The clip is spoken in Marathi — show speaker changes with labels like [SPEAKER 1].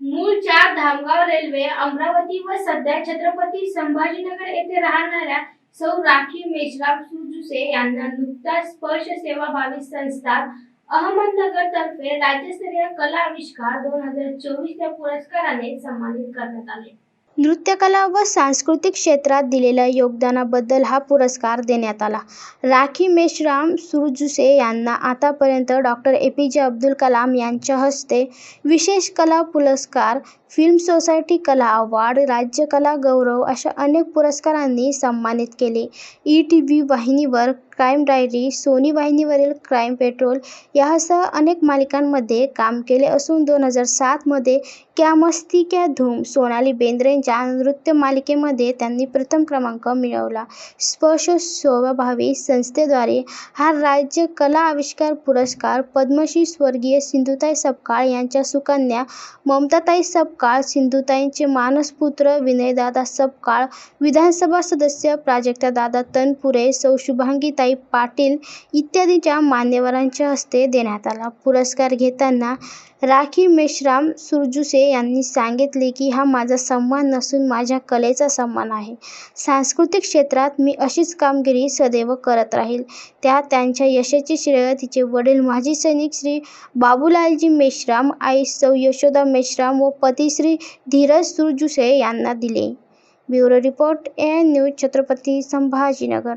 [SPEAKER 1] मूळच्या धामगाव रेल्वे अमरावती व सध्या छत्रपती संभाजीनगर येथे राहणाऱ्या सौ राखी मेश्राम सुजुसे यांना नुकताच स्पर्श सेवा बावीस संस्था अहमदनगर तर्फे राज्यस्तरीय कला आविष्कार दोन हजार चोवीस या पुरस्काराने सन्मानित करण्यात आले.
[SPEAKER 2] नृत्यकला व सांस्कृतिक क्षेत्रात दिलेल्या योगदानाबद्दल हा पुरस्कार देण्यात आला. राखी मेश्राम सुरजुसे यांना आतापर्यंत डॉक्टर ए. पी. जे. अब्दुल कलाम यांच्या हस्ते विशेष कला पुरस्कार फिल्म सोसायटी कला अवॉर्ड राज्य कला गौरव अशा अनेक पुरस्कारांनी सन्मानित केले. ई टी व्ही वाहिनीवर क्राईम डायरी सोनी वाहिनीवरील क्राईम पेट्रोल यासह अनेक मालिकांमध्ये काम केले असून दोन हजार सातमध्ये क्या मस्ती क्या धूम सोनाली बेंद्रेंच्या नृत्य मालिकेमध्ये त्यांनी प्रथम क्रमांक मिळवला. स्पर्श सेवाभावी संस्थेद्वारे हा राज्य कला आविष्कार पुरस्कार पद्मश्री स्वर्गीय सिंधुताई सपकाळ यांच्या सुकन्या ममताताई सपकाळ सिंधुताईंचे मानसपुत्र विनयदादा सपकाळ विधानसभा सदस्य प्राजक्तादादा तनपुरे सौ शुभांगीताई पाटील इत्यादीच्या मान्यवरांच्या हस्ते देण्यात आला. पुरस्कार घेताना राखी मेश्राम सुरजुसे यांनी सांगितले की हा माझा सन्मान नसून माझ्या कलेचा सन्मान आहे. सांस्कृतिक क्षेत्रात मी अशीच कामगिरी सदैव करत राहील. त्या त्यांच्या यशाचे श्रेय तिचे वडील माजी सैनिक श्री बाबूलालजी मेश्राम आई सौ यशोदा मेश्राम व पती श्री धीरज सुरजुसे यांना दिले. Bureau report N news Chhatrapati Sambhajinagar.